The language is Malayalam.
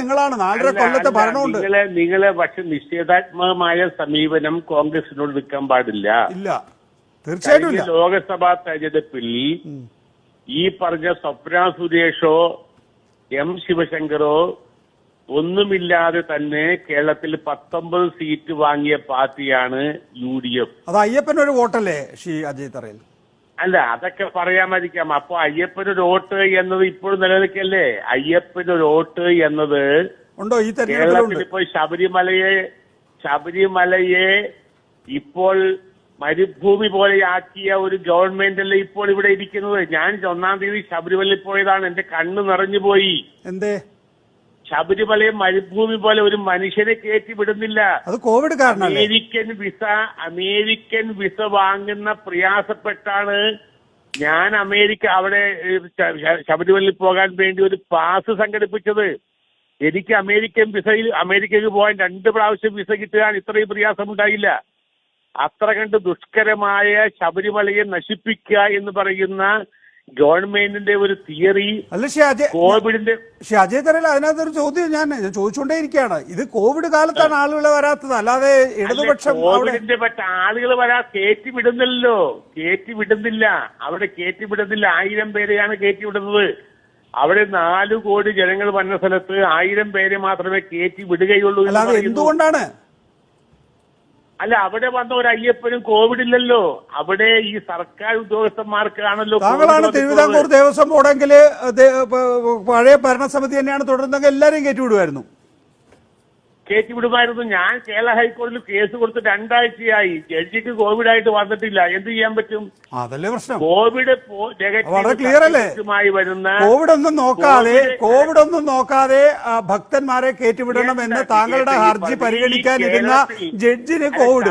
നിങ്ങളാണ്. നാലര കൊല്ലത്തെ ഭരണമുണ്ട്. നിങ്ങളെ നിങ്ങളെ പക്ഷെ നിഷേധാത്മകമായ സമീപനം കോൺഗ്രസിനോട് നിൽക്കാൻ പാടില്ല. ഇല്ല. തീർച്ചയായിട്ടും ലോക്സഭാ തെരഞ്ഞെടുപ്പിൽ ഈ പറഞ്ഞ സ്വപ്ന സുരേഷോ എം ശിവശങ്കറോ ഒന്നുമില്ലാതെ തന്നെ കേരളത്തിൽ പത്തൊമ്പത് സീറ്റ് വാങ്ങിയ പാർട്ടിയാണ് യു ഡി എഫ്. അത് അയ്യപ്പനൊരു വോട്ടല്ലേ ശ്രീ അജയ് തറയിൽ? അല്ല അതൊക്കെ പറയാമായിരിക്കാം. അപ്പൊ അയ്യപ്പനൊരു വോട്ട് എന്നത് ഇപ്പോഴും നിലനിൽക്കല്ലേ? അയ്യപ്പനൊരു വോട്ട് എന്നത് ഉണ്ടോ? ഈ കേരളത്തിൽ ഇപ്പോൾ ശബരിമലയെ ശബരിമലയെ ഇപ്പോൾ മരുഭൂമി പോലെയാക്കിയ ഒരു ഗവൺമെന്റ് അല്ലേ ഇപ്പോൾ ഇവിടെ ഇരിക്കുന്നത്? ഞാൻ ഒന്നാം തീയതി ശബരിമലയിൽ പോയതാണ്. എന്റെ കണ്ണ് നിറഞ്ഞു പോയി എന്തേ? ശബരിമലയെ മരുഭൂമി പോലെ ഒരു മനുഷ്യനെ കയറ്റി വിടുന്നില്ല. അത് കോവിഡ് കാരണം അമേരിക്കൻ വിസ അമേരിക്കൻ വിസ വാങ്ങുന്ന പ്രയാസപ്പെട്ടാണ് ഞാൻ അമേരിക്ക അവിടെ ശബരിമലയിൽ പോകാൻ വേണ്ടി ഒരു പാസ് സംഘടിപ്പിച്ചത്. എനിക്ക് അമേരിക്കൻ വിസയിൽ അമേരിക്കയ്ക്ക് പോകാൻ രണ്ട് പ്രാവശ്യം വിസ കിട്ടാൻ ഇത്രയും പ്രയാസമുണ്ടായില്ല. അത്ര കണ്ട് ദുഷ്കരമായ ശബരിമലയെ നശിപ്പിക്കുക എന്ന് പറയുന്ന ഗവൺമെന്റിന്റെ ഒരു തിയറി അല്ല കോവിഡിന്റെ പക്ഷേ അജയ് തറയിൽ അതിനകത്തൊരു ചോദ്യം ഞാൻ ചോദിച്ചുകൊണ്ടേ ഇരിക്കുകയാണ്. ഇത് കോവിഡ് കാലത്താണ് ആളുകൾ വരാത്തത്. അല്ലാതെ ഇടതുപക്ഷം കോവിഡിന്റെ പറ്റ ആളുകൾ വരാ കയറ്റി വിടുന്നില്ലല്ലോ. കയറ്റി വിടുന്നില്ല. അവിടെ കയറ്റി വിടുന്നില്ല. ആയിരം പേരെയാണ് കയറ്റി വിടുന്നത്. അവിടെ നാലു കോടി ജനങ്ങൾ വന്ന സ്ഥലത്ത് ആയിരം പേരെ മാത്രമേ കയറ്റി വിടുകയുള്ളൂ അല്ലാതെ എന്തുകൊണ്ടാണ് അല്ല അവിടെ വന്ന ഒരു അയ്യപ്പനും കോവിഡ് ഇല്ലല്ലോ അവിടെ ഈ സർക്കാർ ഉദ്യോഗസ്ഥന്മാർക്കാണല്ലോ താങ്കളാണ് തിരുവിതാംകൂർ. ദേവസ്വം ബോർഡെങ്കിൽ പഴയ ഭരണസമിതി തന്നെയാണ് തുടരുന്നെങ്കിൽ എല്ലാവരെയും കയറ്റിവിടുമായിരുന്നു കയറ്റി വിടുമായിരുന്നു. ഞാൻ കേരള ഹൈക്കോടതിയിൽ കേസ് കൊടുത്ത് രണ്ടാഴ്ചയായി. ജഡ്ജിക്ക് കോവിഡ് ആയിട്ട് വന്നിട്ടില്ല. എന്ത് ചെയ്യാൻ പറ്റും? അതല്ലേ പ്രശ്നം. കോവിഡ് വളരെ അല്ലേ? വരുന്ന കോവിഡ് ഒന്നും നോക്കാതെ കോവിഡ് ഒന്നും നോക്കാതെ ഭക്തന്മാരെ കയറ്റിവിടണം എന്ന് താങ്കളുടെ ഹർജി പരിഗണിക്കാൻ പരിഗണിക്കാനിരുന്ന ജഡ്ജിന് കോവിഡ്.